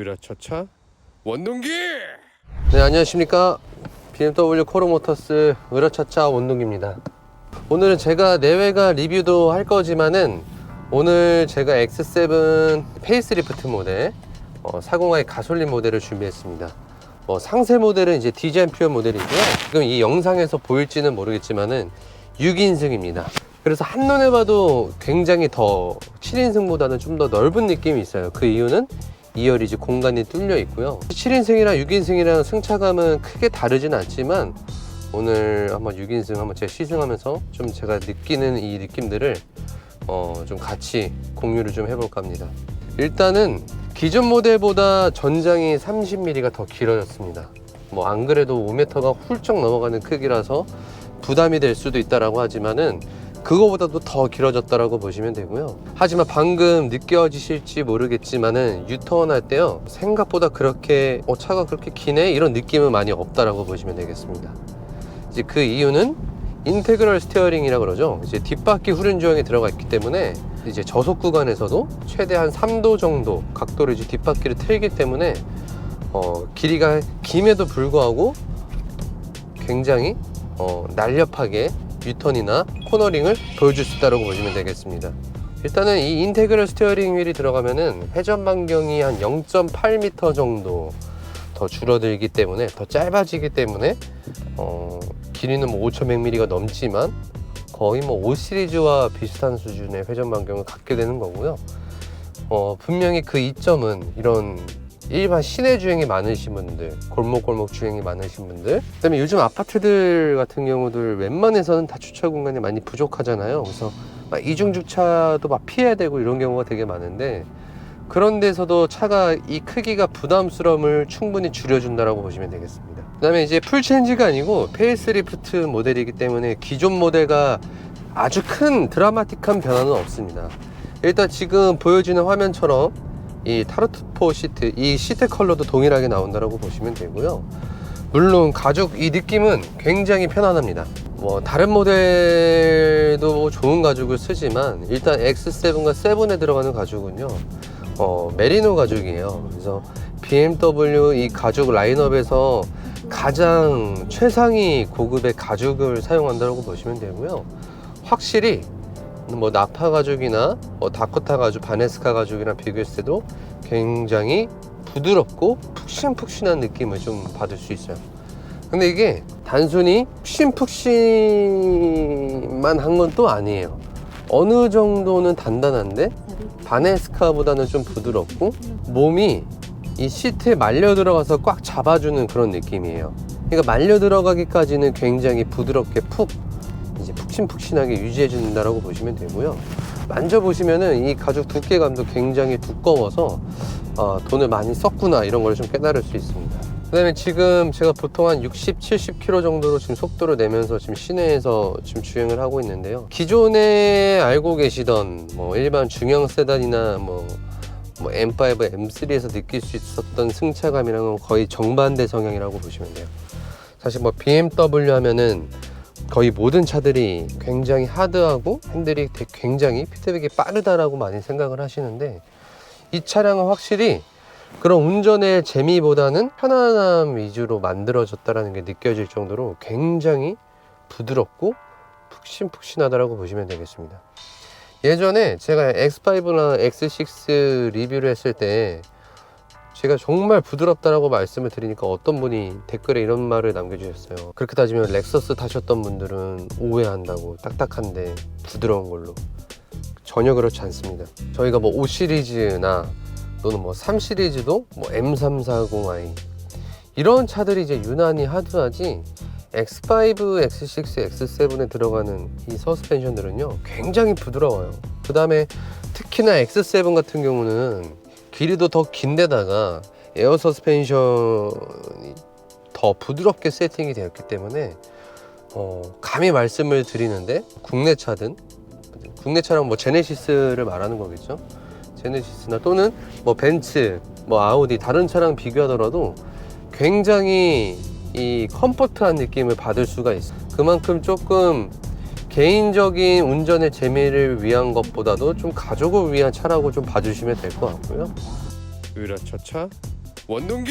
으라차차 원동기! 네 안녕하십니까. BMW 코로모터스 으라차차 원동기입니다. 오늘은 제가 내외가 리뷰도 할 거지만은 오늘 제가 X7 페이스리프트 모델 어, 402 가솔린 모델을 준비했습니다. 뭐 상세 모델은 이제 디자인 퓨어 모델이고요. 지금 이 영상에서 보일지는 모르겠지만은 6인승입니다. 그래서 한눈에 봐도 굉장히 더 7인승보다는 좀 더 넓은 느낌이 있어요. 그 이유는 2열이 이제 공간이 뚫려 있고요. 7인승이랑 6인승이랑 승차감은 크게 다르진 않지만 오늘 한번 6인승 한번 제가 시승하면서 좀 제가 느끼는 이 느낌들을 어, 좀 같이 공유를 좀 해볼까 합니다. 일단은 기존 모델보다 전장이 30mm가 더 길어졌습니다. 뭐 안 그래도 5m가 훌쩍 넘어가는 크기라서 부담이 될 수도 있다라고 하지만은 그거보다도 더 길어졌다라고 보시면 되고요. 하지만 방금 느껴지실지 모르겠지만은 유턴 할 때요 생각보다 그렇게 어 차가 그렇게 기네 이런 느낌은 많이 없다라고 보시면 되겠습니다. 이제 그 이유는 인테그럴 스티어링이라 그러죠. 이제 뒷바퀴 후륜 조형이 들어가 있기 때문에 이제 저속 구간에서도 최대한 3도 정도 각도로 이제 뒷바퀴를 틀기 때문에 어, 길이가 김에도 불구하고 굉장히 어, 날렵하게 유턴이나 코너링을 보여줄 수 있다고 보시면 되겠습니다. 일단은 이 인테그럴 스티어링 휠이 들어가면은 회전 반경이 한 0.8m 정도 더 줄어들기 때문에 더 짧아지기 때문에 어, 길이는 뭐 5,100mm가 넘지만 거의 뭐 5 시리즈와 비슷한 수준의 회전 반경을 갖게 되는 거고요. 어, 분명히 그 이점은 이런 일반 시내 주행이 많으신 분들, 골목골목 주행이 많으신 분들, 그 다음에 요즘 아파트들 같은 경우들 웬만해서는 다 주차 공간이 많이 부족하잖아요. 그래서 막 이중 주차도 막 피해야 되고 이런 경우가 되게 많은데 그런 데서도 차가 이 크기가 부담스러움을 충분히 줄여준다라고 보시면 되겠습니다. 그 다음에 이제 풀 체인지가 아니고 페이스리프트 모델이기 때문에 기존 모델과 아주 큰 드라마틱한 변화는 없습니다. 일단 지금 보여지는 화면처럼 이 타르트포 시트, 이 시트 컬러도 동일하게 나온다라고 보시면 되고요. 물론 가죽 이 느낌은 굉장히 편안합니다. 뭐 다른 모델도 좋은 가죽을 쓰지만 일단 X7과 7에 들어가는 가죽은요. 어, 메리노 가죽이에요. 그래서 BMW 이 가죽 라인업에서 가장 최상위 고급의 가죽을 사용한다고 보시면 되고요. 확실히 뭐 나파 가죽이나 뭐 다코타 가죽, 바네스카 가죽이랑 비교했을 때도 굉장히 부드럽고 푹신푹신한 느낌을 좀 받을 수 있어요. 근데 이게 단순히 푹신푹신만 한 건 또 아니에요. 어느 정도는 단단한데 바네스카보다는 좀 부드럽고 몸이 이 시트에 말려 들어가서 꽉 잡아주는 그런 느낌이에요. 그러니까 말려 들어가기까지는 굉장히 부드럽게 푹 이제 푹신푹신하게 유지해 준다라고 보시면 되고요. 만져보시면은 이 가죽 두께감도 굉장히 두꺼워서 어, 돈을 많이 썼구나 이런 걸 좀 깨달을 수 있습니다. 그다음에 지금 제가 보통 한 60, 70km 정도로 지금 속도를 내면서 지금 시내에서 지금 주행을 하고 있는데요. 기존에 알고 계시던 뭐 일반 중형 세단이나 뭐, 뭐 M5, M3에서 느낄 수 있었던 승차감이랑은 거의 정반대 성향이라고 보시면 돼요. 사실 뭐 BMW 하면은 거의 모든 차들이 굉장히 하드하고 핸들이 굉장히 피드백이 빠르다라고 많이 생각을 하시는데 이 차량은 확실히 그런 운전의 재미보다는 편안함 위주로 만들어졌다라는 게 느껴질 정도로 굉장히 부드럽고 푹신푹신하다라고 보시면 되겠습니다. 예전에 제가 X5나 X6 리뷰를 했을 때 제가 정말 부드럽다라고 말씀을 드리니까 어떤 분이 댓글에 이런 말을 남겨주셨어요. 그렇게 따지면 렉서스 타셨던 분들은 오해한다고 딱딱한데 부드러운 걸로 전혀 그렇지 않습니다. 저희가 뭐 5 시리즈나 또는 뭐 3 시리즈도 뭐 M340i 이런 차들이 이제 유난히 하드하지 X5, X6, X7에 들어가는 이 서스펜션들은요 굉장히 부드러워요. 그 다음에 특히나 X7 같은 경우는 길이도 더 긴데다가 에어 서스펜션이 더 부드럽게 세팅이 되었기 때문에 어, 감히 말씀을 드리는데 국내 차든 국내 차량 뭐 제네시스를 말하는 거겠죠. 제네시스나 또는 뭐 벤츠, 뭐 아우디 다른 차량 비교하더라도 굉장히 이 컴포트한 느낌을 받을 수가 있어요. 그만큼 조금 개인적인 운전의 재미를 위한 것보다도 좀 가족을 위한 차라고 좀 봐주시면 될 것 같고요. 으라차차. 원동기!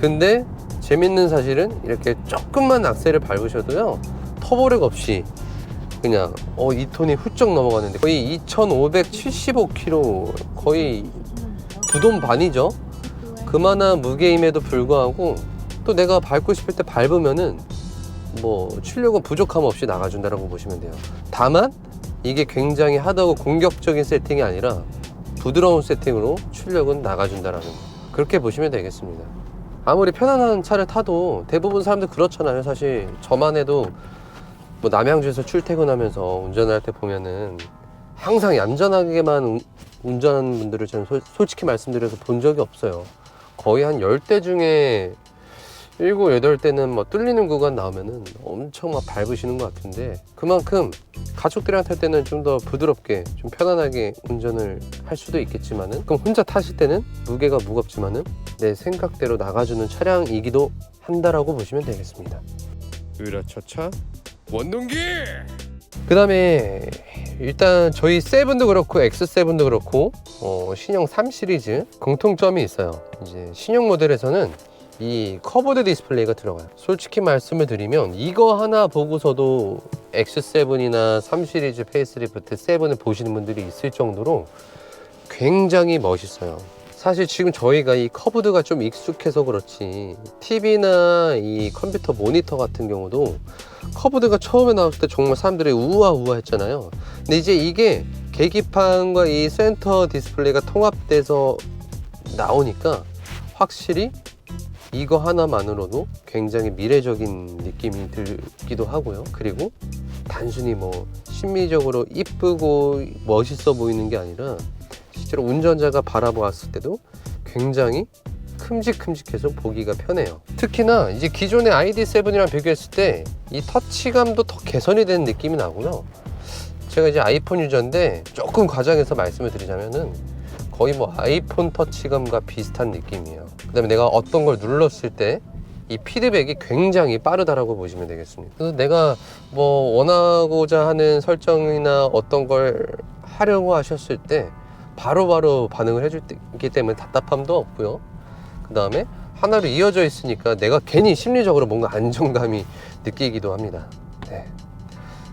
근데 재밌는 사실은 이렇게 조금만 악셀을 밟으셔도요 터보력 없이 그냥 어 2톤이 훌쩍 넘어가는데 거의 2,575km 거의 두 돈 반이죠? 그만한 무게임에도 불구하고 또 내가 밟고 싶을 때 밟으면은 뭐 출력은 부족함 없이 나가준다라고 보시면 돼요 다만 이게 굉장히 하다고 공격적인 세팅이 아니라 부드러운 세팅으로 출력은 나가준다라는 거. 그렇게 보시면 되겠습니다 아무리 편안한 차를 타도 대부분 사람들 그렇잖아요. 사실 저만 해도 뭐 남양주에서 출퇴근하면서 운전할 때 보면은 항상 얌전하게만 운- 운전하는 분들을 저는 솔- 솔직히 말씀드려서 본 적이 없어요. 거의 한 10대 중에 7, 8대는 뭐 뚫리는 구간 나오면은 엄청 막 밟으시는 것 같은데 그만큼 가족들이랑 탈 때는 좀 더 부드럽게 좀 편안하게 운전을 할 수도 있겠지만은 그럼 혼자 타실 때는 무게가 무겁지만은 내 생각대로 나가주는 차량이기도 한다라고 보시면 되겠습니다. 으라차차 원동기 그 다음에 일단 저희 세븐도 그렇고 X7도 그렇고 어, 신형 3 시리즈 공통점이 있어요. 이제 신형 모델에서는 이 커브드 디스플레이가 들어가요. 솔직히 말씀을 드리면 이거 하나 보고서도 X7이나 3 시리즈 페이스리프트 7을 보시는 분들이 있을 정도로 굉장히 멋있어요. 사실 지금 저희가 이 커브드가 좀 익숙해서 그렇지 TV나 이 컴퓨터 모니터 같은 경우도 커브드가 처음에 나왔을 때 정말 사람들이 우아우아 했잖아요. 근데 이제 이게 계기판과 이 센터 디스플레이가 통합돼서 나오니까 확실히 이거 하나만으로도 굉장히 미래적인 느낌이 들기도 하고요. 그리고 단순히 뭐 심미적으로 이쁘고 멋있어 보이는 게 아니라 실제로 운전자가 바라보았을 때도 굉장히 큼직큼직해서 보기가 편해요. 특히나 이제 기존의 ID7이랑 비교했을 때 이 터치감도 더 개선이 된 느낌이 나고요. 제가 이제 아이폰 유저인데 조금 과장해서 말씀을 드리자면은 거의 뭐 아이폰 터치감과 비슷한 느낌이에요. 그 다음에 내가 어떤 걸 눌렀을 때 이 피드백이 굉장히 빠르다라고 보시면 되겠습니다. 그래서 내가 뭐 원하고자 하는 설정이나 어떤 걸 하려고 하셨을 때 바로바로 반응을 해주기 때문에 답답함도 없고요. 그 다음에 하나로 이어져 있으니까 내가 괜히 심리적으로 뭔가 안정감이 느끼기도 합니다. 네.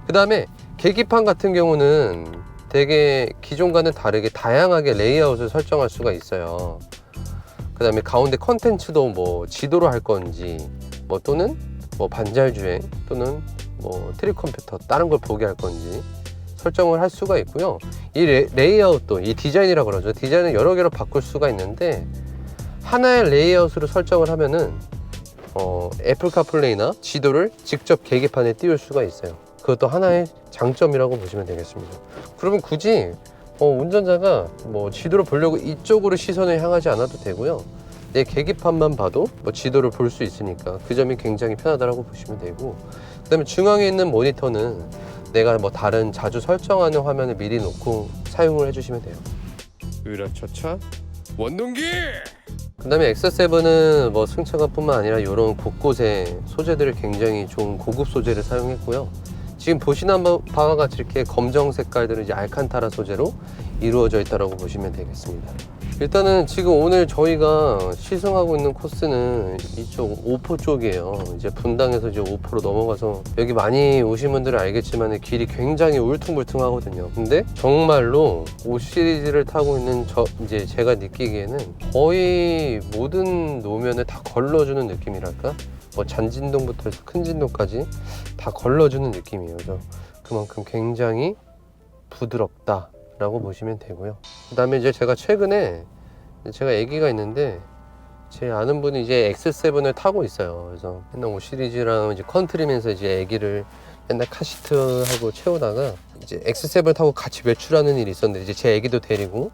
그 다음에 계기판 같은 경우는 되게 기존과는 다르게 다양하게 레이아웃을 설정할 수가 있어요. 그 다음에 가운데 컨텐츠도 뭐 지도로 할 건지 뭐 또는 뭐 반잘 주행 또는 뭐 트릭 컴퓨터 다른 걸 보게 할 건지 설정을 할 수가 있고요. 이 레, 레이아웃도 이 디자인이라 그러죠. 디자인은 여러 개로 바꿀 수가 있는데 하나의 레이아웃으로 설정을 하면은 어, 애플 카플레이나 지도를 직접 계기판에 띄울 수가 있어요. 그것도 하나의 장점이라고 보시면 되겠습니다. 그러면 굳이 어, 운전자가 뭐 지도를 보려고 이쪽으로 시선을 향하지 않아도 되고요. 내 계기판만 봐도 뭐 지도를 볼 수 있으니까 그 점이 굉장히 편하다고 보시면 되고 그다음에 중앙에 있는 모니터는 내가 뭐 다른 자주 설정하는 화면을 미리 놓고 사용을 해주시면 돼요. 으라차차 원동기 그다음에 X7은 뭐 승차감뿐만 아니라 이런 곳곳에 소재들을 굉장히 좋은 고급 소재를 사용했고요. 지금 보시는 바- 바와 같이 이렇게 검정 색깔들은 이제 알칸타라 소재로 이루어져 있다고 보시면 되겠습니다. 일단은 지금 오늘 저희가 시승하고 있는 코스는 이쪽 오포 쪽이에요. 이제 분당에서 이제 오포로 넘어가서 여기 많이 오신 분들은 알겠지만 길이 굉장히 울퉁불퉁하거든요. 근데 정말로 5 시리즈를 타고 있는 저 이제 제가 느끼기에는 거의 모든 노면을 다 걸러주는 느낌이랄까? 뭐 잔진동부터 해서 큰 진동까지 다 걸러주는 느낌이에요. 그래서 그만큼 굉장히 부드럽다라고 보시면 되고요. 그다음에 이제 제가 최근에 제가 아기가 있는데 제 아는 분이 이제 X7을 타고 있어요. 그래서 맨날 5 시리즈랑 이제 컨트리면서 이제 아기를 맨날 카시트하고 채우다가 이제 X7 타고 같이 외출하는 일이 있었는데 이제 제 아기도 데리고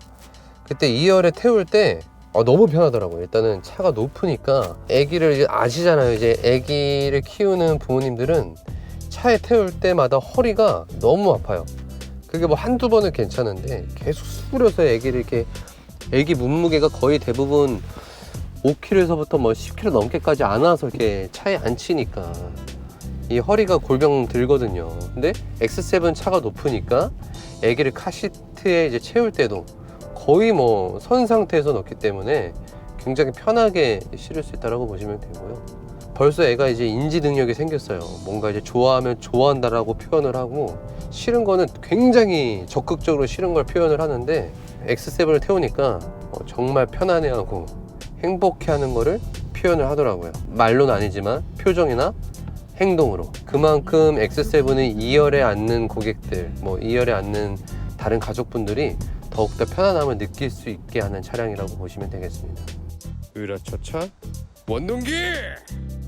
그때 2열에 태울 때 어, 너무 편하더라고요. 일단은 차가 높으니까 아기를 이제 아시잖아요. 이제 아기를 키우는 부모님들은 차에 태울 때마다 허리가 너무 아파요. 그게 뭐 한두 번은 괜찮은데 계속 수그려서 아기를 이렇게 아기 몸무게가 거의 대부분 5kg에서부터 뭐 10kg 넘게까지 안아서 이렇게 차에 앉히니까 이 허리가 골병 들거든요. 근데 X7 차가 높으니까 아기를 카시트에 이제 채울 때도 거의 뭐 선 상태에서 넣기 때문에 굉장히 편하게 실을 수 있다고 보시면 되고요. 벌써 애가 이제 인지 능력이 생겼어요. 뭔가 이제 좋아하면 좋아한다라고 표현을 하고 싫은 거는 굉장히 적극적으로 싫은 걸 표현을 하는데 X7을 태우니까 어, 정말 편안해하고 행복해하는 거를 표현을 하더라고요. 말로는 아니지만 표정이나 행동으로 그만큼 X7은 2열에 앉는 고객들, 뭐 2열에 앉는 다른 가족분들이 더욱더 편안함을 느낄 수 있게 하는 차량이라고 보시면 되겠습니다. 으라차차 원동기